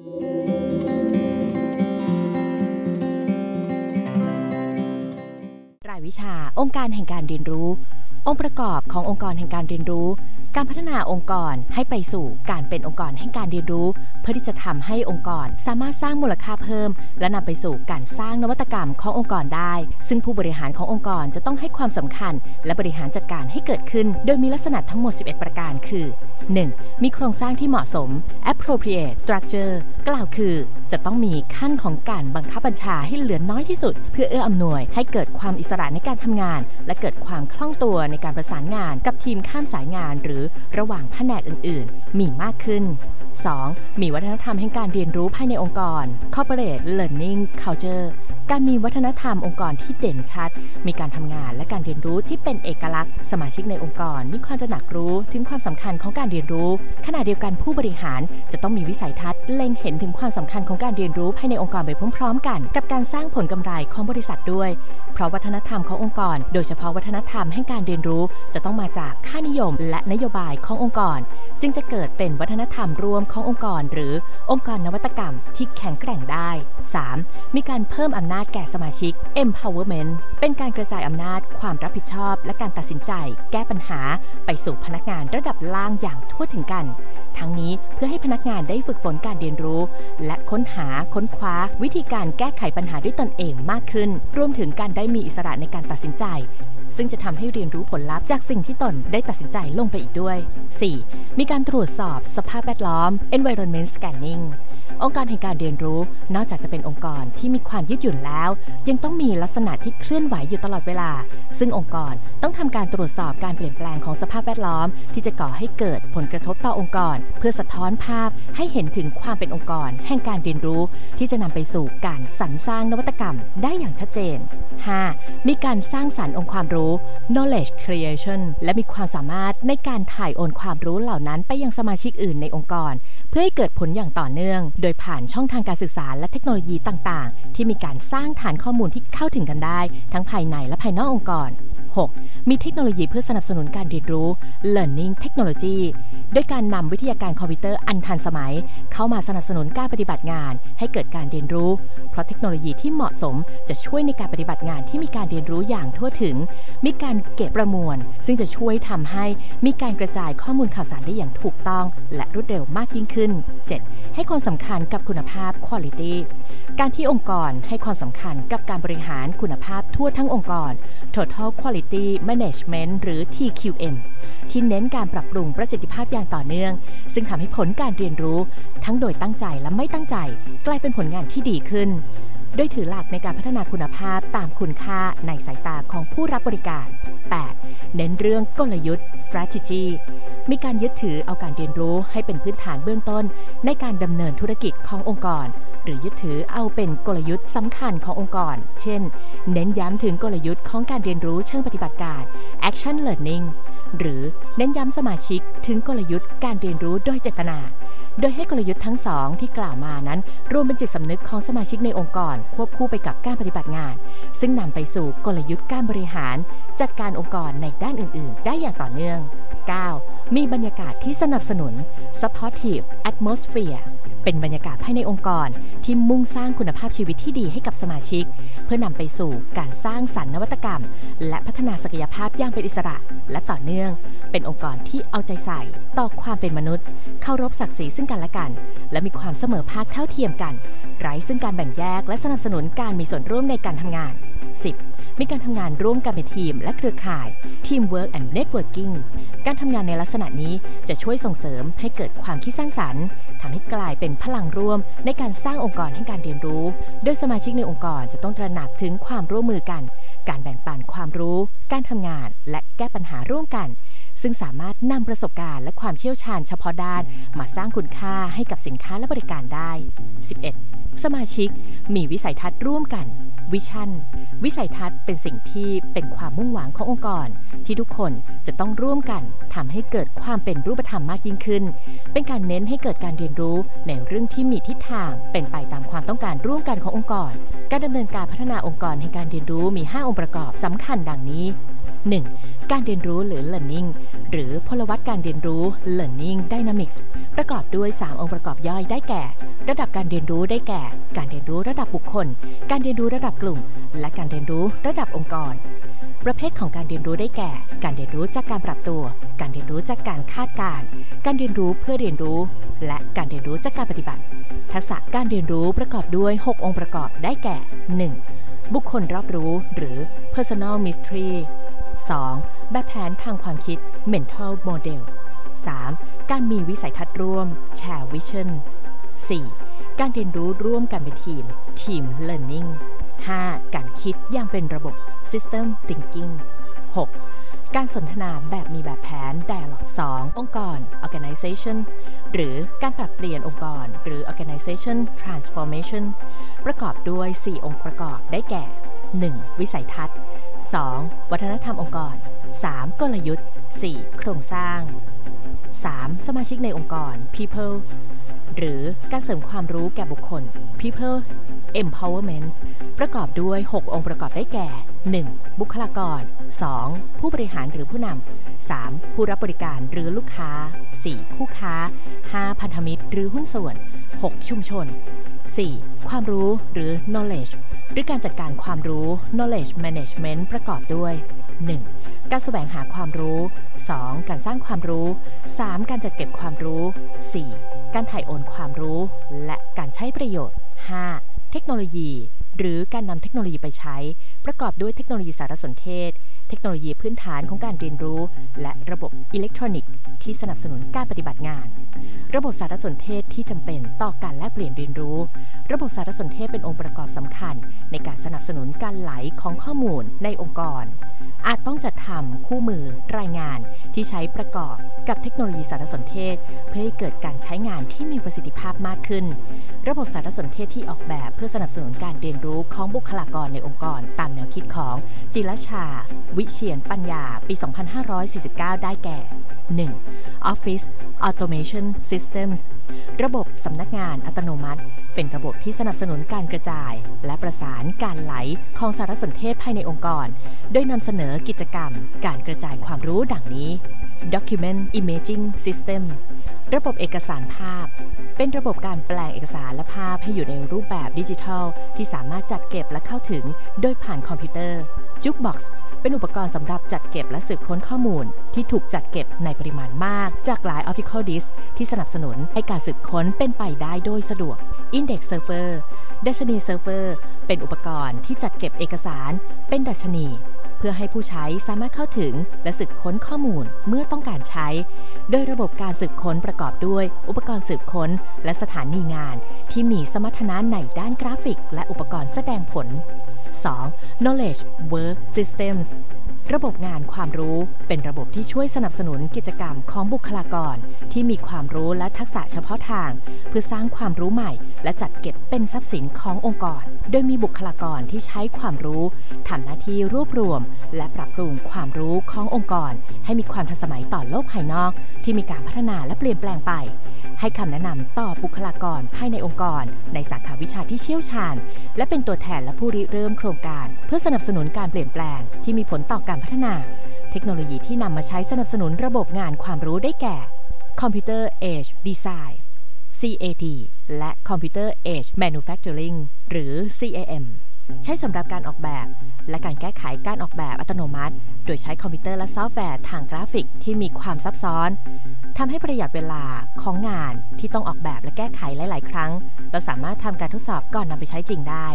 รายวิชาองค์การแห่งการเรียนรู้ องค์ประกอบขององค์กรแห่งการเรียนรู้ การพัฒนาองค์กรให้ไปสู่การเป็นองค์กรแห่งการเรียนรู้ เพื่อที่จะทำให้องค์กรสามารถสร้างมูลค่าเพิ่ม และนำไปสู่การสร้างนวัตกรรมขององค์กรได้ ซึ่งผู้บริหารขององค์กรจะต้องให้ความสำคัญ และบริหารจัดการให้เกิดขึ้น โดยมีลักษณะทั้งหมด 11 ประการคือ 1. มีโครงสร้างที่เหมาะสม appropriate structure กล่าวคือ จะต้องมีขั้นของการบังคับบัญชาให้เหลือน้อยที่สุด เพื่อเอื้ออำนวยให้เกิดความอิสระในการทำงาน และเกิดความคล่องตัวในการประสานงานกับทีมข้ามสายงาน หรือระหว่างแผนกอื่น ๆ มีมากขึ้น 2. มีวัฒนธรรมแห่งการเรียนรู้ภายในองค์กร corporate learning culture การมีวัฒนธรรมองค์กรที่เด่นชัด มีการทำงานและการเรียนรู้ที่เป็นเอกลักษณ์ สมาชิกในองค์กรมีความตระหนักรู้ถึงความสำคัญของการเรียนรู้ ขณะเดียวกันผู้บริหารจะต้องมีวิสัยทัศน์เล็งเห็นถึงความสำคัญของการเรียนรู้ภายในองค์กรไปพร้อมๆ กัน กับการสร้างผลกำไรของบริษัทด้วย เพราะวัฒนธรรมขององค์กร โดยเฉพาะวัฒนธรรมแห่งการเรียนรู้ จะต้องมาจากค่านิยม และนโยบายขององค์กร จึงจะเกิดเป็นวัฒนธรรมรวมขององค์กร หรือองค์กรนวัตกรรมที่แข็งแกร่งได้ 3. มีการเพิ่มอำนาจแก่สมาชิก empowerment เป็นการกระจายอำนาจความรับผิดชอบ และการตัดสินใจ แก้ปัญหา ไปสู่พนักงานระดับล่างอย่างทั่วถึงกัน ทั้งนี้เพื่อให้พนักงานได้ฝึกฝนการเรียนรู้ และค้นหาค้นคว้า วิธีการแก้ไขปัญหาด้วยตนเองมากขึ้น รวมถึงการได้มีอิสระในการตัดสินใจซึ่งจะทำให้เรียนรู้ผลลัพธ์จากสิ่งที่ตนได้ตัดสินใจลงไปอีกด้วย 4. มีการตรวจสอบสภาพแวดล้อม environment scanning องค์การแห่งการเรียนรู้ นอกจากจะเป็นองค์กรที่มีความยืดหยุ่นแล้ว ยังต้องมีลักษณะที่เคลื่อนไหวอยู่ตลอดเวลา ซึ่งองค์กรต้องทำการตรวจสอบการเปลี่ยนแปลงของสภาพแวดล้อม ที่จะก่อให้เกิดผลกระทบต่อองค์กร เพื่อสะท้อนภาพให้เห็นถึงความเป็นองค์กร แห่งการเรียนรู้ ที่จะนำไปสู่การสรรสร้างนวัตกรรม ได้อย่างชัดเจน 5. มีการสร้างสรรค์องค์ความรู้ knowledge creation และมีความสามารถในการถ่ายโอนความรู้เหล่านั้นไปยังสมาชิกอื่นในองค์กร เพื่อให้เกิดผลอย่างต่อเนื่อง โดยผ่านช่องทางการสื่อสารและเทคโนโลยีต่าง ๆ ที่มีการสร้างฐานข้อมูลที่เข้าถึงกันได้ ทั้งภายในและภายนอกองค์กร 6. มีเทคโนโลยีเพื่อสนับสนุนการเรียนรู้ learning technology ด้วยการนำวิทยาการคอมพิวเตอร์อันทันสมัย เข้ามาสนับสนุนการปฏิบัติงาน ให้เกิดการเรียนรู้ เพราะเทคโนโลยีที่เหมาะสมจะช่วยในการปฏิบัติงานที่มีการเรียนรู้อย่างทั่วถึง มีการเก็บประมวล ซึ่งจะช่วยทำให้มีการกระจายข้อมูลข่าวสารได้อย่างถูกต้อง และรวดเร็วมากยิ่งขึ้น 7. ให้ความสำคัญกับคุณภาพ quality การที่องค์กรให้ความสำคัญกับการบริหารคุณภาพทั่วทั้งองค์กร Total Quality Management หรือ TQM ที่เน้นการปรับปรุงประสิทธิภาพอย่างต่อเนื่อง ซึ่งทำให้ผลการเรียนรู้ ทั้งโดยตั้งใจและไม่ตั้งใจ กลายเป็นผลงานที่ดีขึ้น โดยถือหลักในการพัฒนาคุณภาพตามคุณค่าในสายตาของผู้รับบริการ 8. เน้นเรื่องกลยุทธ์ strategy มีการยึดถือเอาการเรียนรู้ให้เป็นพื้นฐานเบื้องต้น ในการดำเนินธุรกิจขององค์กร หรือยึดถือเอาเป็นกลยุทธ์สำคัญขององค์กร เช่น เน้นย้ำถึงกลยุทธ์ของการเรียนรู้เชิงปฏิบัติการ action learning หรือเน้นย้ำสมาชิกถึงกลยุทธ์การเรียนรู้โดยเจตนา โดยให้กลยุทธ์ทั้งสองที่กล่าวมานั้น รวมเป็นจิตสำนึกของสมาชิกในองค์กร ควบคู่ไปกับการปฏิบัติงาน ซึ่งนำไปสู่กลยุทธ์การบริหาร จัดการองค์กรในด้านอื่น ๆ ได้อย่างต่อเนื่อง 9. มีบรรยากาศที่สนับสนุน supportive atmosphere เป็นบรรยากาศภายในองค์กร ที่มุ่งสร้างคุณภาพชีวิตที่ดีให้กับสมาชิก เพื่อนำไปสู่การสร้างสรรค์นวัตกรรม และพัฒนาศักยภาพอย่างเป็นอิสระ และต่อเนื่อง เป็นองค์กรที่เอาใจใส่ ต่อความเป็นมนุษย์ เคารพศักดิ์ศรีซึ่งกันและกัน และมีความเสมอภาคเท่าเทียมกัน ไร้ซึ่งการแบ่งแยก และสนับสนุนการมีส่วนร่วมในการทำงาน 10. มีการทำงานร่วมกันเป็นทีมและเครือข่าย Teamwork and Networking การทำงานในลักษณะนี้จะช่วยส่งเสริมให้เกิดความคิดสร้างสรรค์ ทำให้กลายเป็นพลังร่วมในการสร้างองค์กรให้การเรียนรู้ โดยสมาชิกในองค์กรจะต้องตระหนักถึงความร่วมมือกัน การแบ่งปันความรู้ การทำงาน และแก้ปัญหาร่วมกัน ซึ่งสามารถนำประสบการณ์และความเชี่ยวชาญเฉพาะด้าน มาสร้างคุณค่าให้กับสินค้าและบริการได้ 11. สมาชิกมีวิสัยทัศน์ร่วมกันวิชั่น วิสัยทัศน์เป็นสิ่งที่เป็นความมุ่งหวังขององค์กร ที่ทุกคนจะต้องร่วมกันทำให้เกิดความเป็นรูปธรรมมากยิ่งขึ้น เป็นการเน้นให้เกิดการเรียนรู้ในเรื่องที่มีทิศทาง เป็นไปตามความต้องการร่วมกันขององค์กร การดำเนินการพัฒนาองค์กรแห่งการเรียนรู้มี 5 องค์ประกอบสำคัญดังนี้ 1. การเรียนรู้หรือ learning หรือพลวัตการเรียนรู้ learning dynamics ประกอบด้วย 3 องค์ประกอบย่อยได้แก่ ระดับการเรียนรู้ได้แก่ การเรียนรู้ระดับบุคคล การเรียนรู้ระดับกลุ่ม และการเรียนรู้ระดับองค์กร ประเภทของการเรียนรู้ได้แก่ การเรียนรู้จากการปรับตัว การเรียนรู้จากการคาดการณ์การเรียนรู้เพื่อเรียนรู้ และการเรียนรู้จากการปฏิบัติ ทักษะการเรียนรู้ประกอบด้วย 6 องค์ประกอบได้แก่ 1. บุคคลรอบรู้หรือ personal mystery 2. แบบแผนทางความคิด mental model 3. การมีวิสัยทัศน์ร่วม share vision 4. การเรียนรู้ร่วมกันเป็นทีม team learning 5. การคิดอย่างเป็นระบบ system thinking 6. การสนทนาแบบมีแบบแผน Dialogue 2. องค์กร organization หรือการปรับเปลี่ยนองค์กร หรือ organization transformation ประกอบด้วย 4 องค์ประกอบได้แก่ 1. วิสัยทัศน์ 2. วัฒนธรรมองค์กร 3. กลยุทธ์ 4. โครงสร้าง 3. สมาชิกในองค์กร people หรือการเสริมความรู้แก่บุคคล people empowerment ประกอบด้วย 6 องค์ประกอบได้แก่ 1. บุคลากร 2. ผู้บริหารหรือผู้นำ 3. ผู้รับบริการหรือลูกค้า 4. คู่ค้า 5. พันธมิตรหรือหุ้นส่วน 6. ชุมชน 4. ความรู้หรือ knowledge หรือการจัดการความรู้ knowledge management ประกอบด้วย 1. การแสวงหาความรู้ 2. การสร้างความรู้ 3. การจัดเก็บความรู้ 4. การถ่ายโอนความรู้ และการใช้ประโยชน์ 5. เทคโนโลยี หรือการนำเทคโนโลยีไปใช้ ประกอบด้วยเทคโนโลยีสารสนเทศ เทคโนโลยีพื้นฐานของการเรียนรู้ และระบบอิเล็กทรอนิกส์ที่สนับสนุนการปฏิบัติงาน ระบบสารสนเทศที่จำเป็นต่อการแลกเปลี่ยนเรียนรู้ ระบบสารสนเทศเป็นองค์ประกอบสำคัญ ในการสนับสนุนการไหลของข้อมูลในองค์กร อาจต้องจัดทำคู่มือรายงานที่ใช้ประกอบกับเทคโนโลยีสารสนเทศ เพื่อให้เกิดการใช้งานที่มีประสิทธิภาพมากขึ้น ระบบสารสนเทศที่ออกแบบเพื่อสนับสนุนการเรียนรู้ของบุคลากรในองค์กร ตามแนวคิดของจิรชา วิเชียนปัญญา ปี 2549 ได้แก่ 1. Office Automation Systems ระบบสำนักงานอัตโนมัติ เป็นระบบที่สนับสนุนการกระจาย และประสานการไหลของสารสนเทศภายในองค์กร โดยนำเสนอกิจกรรม การกระจายความรู้ดังนี้ Document Imaging System ระบบเอกสารภาพ เป็นระบบการแปลงเอกสารและภาพให้อยู่ในรูปแบบดิจิทัล ที่สามารถจัดเก็บและเข้าถึงโดยผ่านคอมพิวเตอร์ Jukebox เป็นอุปกรณ์สำหรับจัดเก็บและสืบค้นข้อมูล ที่ถูกจัดเก็บในปริมาณมาก จากหลาย optical disk ที่สนับสนุนให้การสืบค้นเป็นไปได้โดยสะดวก Index Server ดัชนีเซิร์ฟเวอร์ เป็นอุปกรณ์ที่จัดเก็บเอกสาร เป็นดัชนี เพื่อให้ผู้ใช้สามารถเข้าถึงและสืบค้นข้อมูลเมื่อต้องการใช้ โดยระบบการสืบค้นประกอบด้วย อุปกรณ์สืบค้น และสถานีงาน ที่มีสมรรถนะในด้านกราฟิก และอุปกรณ์แสดงผล 2. knowledge work systems ระบบงานความรู้เป็นระบบที่ช่วยสนับสนุนกิจกรรมของบุคลากร ที่มีความรู้และทักษะเฉพาะทาง เพื่อสร้างความรู้ใหม่ และจัดเก็บเป็นทรัพย์สินขององค์กร โดยมีบุคลากรที่ใช้ความรู้ทำหน้าที่รวบรวม และปรับปรุงความรู้ขององค์กร ให้มีความทันสมัยต่อโลกภายนอก ที่มีการพัฒนาและเปลี่ยนแปลงไป ให้คำแนะนำต่อบุคลากรภายในองค์กร ในสาขาวิชาที่เชี่ยวชาญ และเป็นตัวแทนและผู้ริเริ่มโครงการ เพื่อสนับสนุนการเปลี่ยนแปลง ที่มีผลต่อการพัฒนา เทคโนโลยีที่นำมาใช้สนับสนุนระบบงานความรู้ได้แก่ Computer Age Design CAD และ Computer Age Manufacturing หรือ CAM ใช้สำหรับการออกแบบ และการแก้ไขการออกแบบอัตโนมัติ โดยใช้คอมพิวเตอร์และซอฟต์แวร์ทางกราฟิกที่มีความซับซ้อนทำให้ประหยัดเวลาของงานที่ต้องออกแบบและแก้ไขหลาย ๆ ครั้ง เราสามารถทำการทดสอบก่อนนำไปใช้จริงได้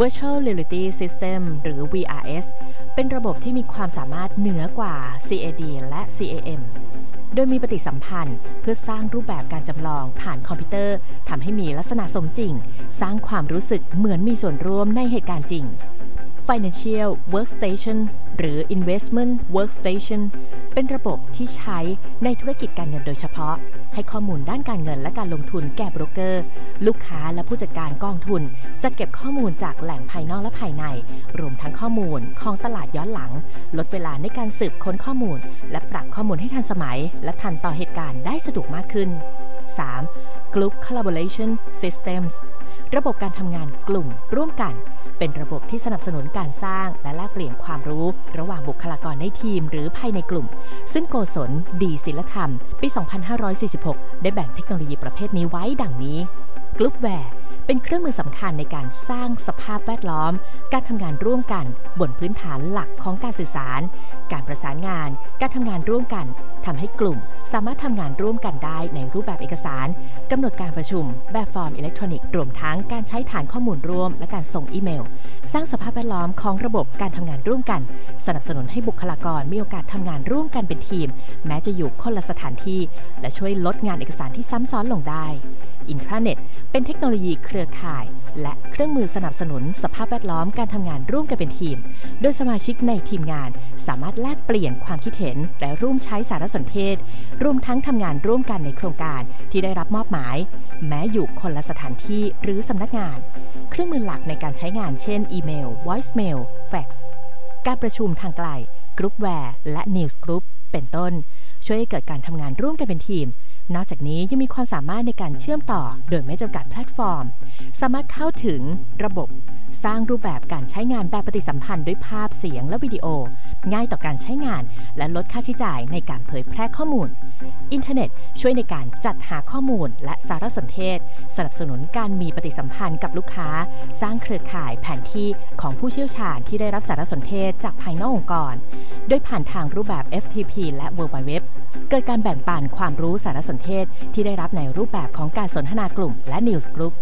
Virtual Reality System หรือ VRS เป็นระบบที่มีความสามารถเหนือกว่า CAD และ CAM โดยมีปฏิสัมพันธ์เพื่อสร้างรูปแบบการจำลองผ่านคอมพิวเตอร์ทำให้มีลักษณะสมจริง สร้างความรู้สึกเหมือนมีส่วนร่วมในเหตุการณ์จริง Financial Workstation หรือ Investment Workstation เป็นระบบที่ใช้ในธุรกิจการเงินโดยเฉพาะ ให้ข้อมูลด้านการเงินและการลงทุนแก่โบรกเกอร์ ลูกค้าและผู้จัดการกองทุน จัดเก็บข้อมูลจากแหล่งภายนอกและภายใน รวมทั้งข้อมูลของตลาดย้อนหลัง ลดเวลาในการสืบค้นข้อมูล และปรับข้อมูลให้ทันสมัย และทันต่อเหตุการณ์ได้สะดวกมากขึ้น 3. Group Collaboration Systems ระบบการทำงานกลุ่มร่วมกัน เป็นระบบที่สนับสนุนการสร้างและแลกเปลี่ยนความรู้ ระหว่างบุคลากรในทีมหรือภายในกลุ่ม ซึ่งโกศล ดีศิลธรรม ปี 2546 ได้แบ่งเทคโนโลยีประเภทนี้ไว้ดังนี้กลุ่มแวร์เป็นเครื่องมือสำคัญในการสร้างสภาพแวดล้อม การทำงานร่วมกันบนพื้นฐานหลักของการสื่อสาร การประสานงาน การทำงานร่วมกันทำให้กลุ่ม สามารถทำงานร่วมกันได้ในรูปแบบเอกสารกำหนดการประชุม แบบฟอร์มอิเล็กทรอนิกส์รวมทั้งการใช้ฐานข้อมูลร่วม และการส่งอีเมล สร้างสภาพแวดล้อมของระบบการทำงานร่วมกัน สนับสนุนให้บุคลากรมีโอกาสทำงานร่วมกันเป็นทีม แม้จะอยู่คนละสถานที่ และช่วยลดงานเอกสารที่ซ้ำซ้อนลงได้อินทราเน็ตเป็นเทคโนโลยีเครือข่าย และเครื่องมือสนับสนุนสภาพแวดล้อมการทำงานร่วมกันเป็นทีม โดยสมาชิกในทีมงาน สามารถแลกเปลี่ยนความคิดเห็น และร่วมใช้สารสนเทศรวมทั้งทำงานร่วมกันในโครงการที่ได้รับมอบหมาย แม้อยู่คนละสถานที่หรือสำนักงาน เครื่องมือหลักในการใช้งานเช่น อีเมล voicemail fax การประชุมทางไกลกรุ๊ปแวร์และ News Group เป็นต้น ช่วยให้เกิดการทำงานร่วมกันเป็นทีม นอกจากนี้ยังมีความสามารถในการเชื่อมต่อ โดยไม่จำกัดแพลตฟอร์ม สามารถเข้าถึงระบบสร้างรูปแบบการใช้งานแบบปฏิสัมพันธ์ด้วยภาพเสียงและวิดีโอ ง่ายต่อการใช้งาน และลดค่าใช้จ่ายในการเผยแพร่ข้อมูล อินเทอร์เน็ตช่วยในการจัดหาข้อมูลและสารสนเทศ สนับสนุนการมีปฏิสัมพันธ์กับลูกค้า สร้างเครือข่ายแผนที่ของผู้เชี่ยวชาญที่ได้รับสารสนเทศจากภายนอกองค์กร โดยผ่านทางรูปแบบ FTP และ w w w เกิดการแบ่งปันความรู้สารสนเทศที่ได้รับในรูปแบบของการสนทนากลุ่มและ News Group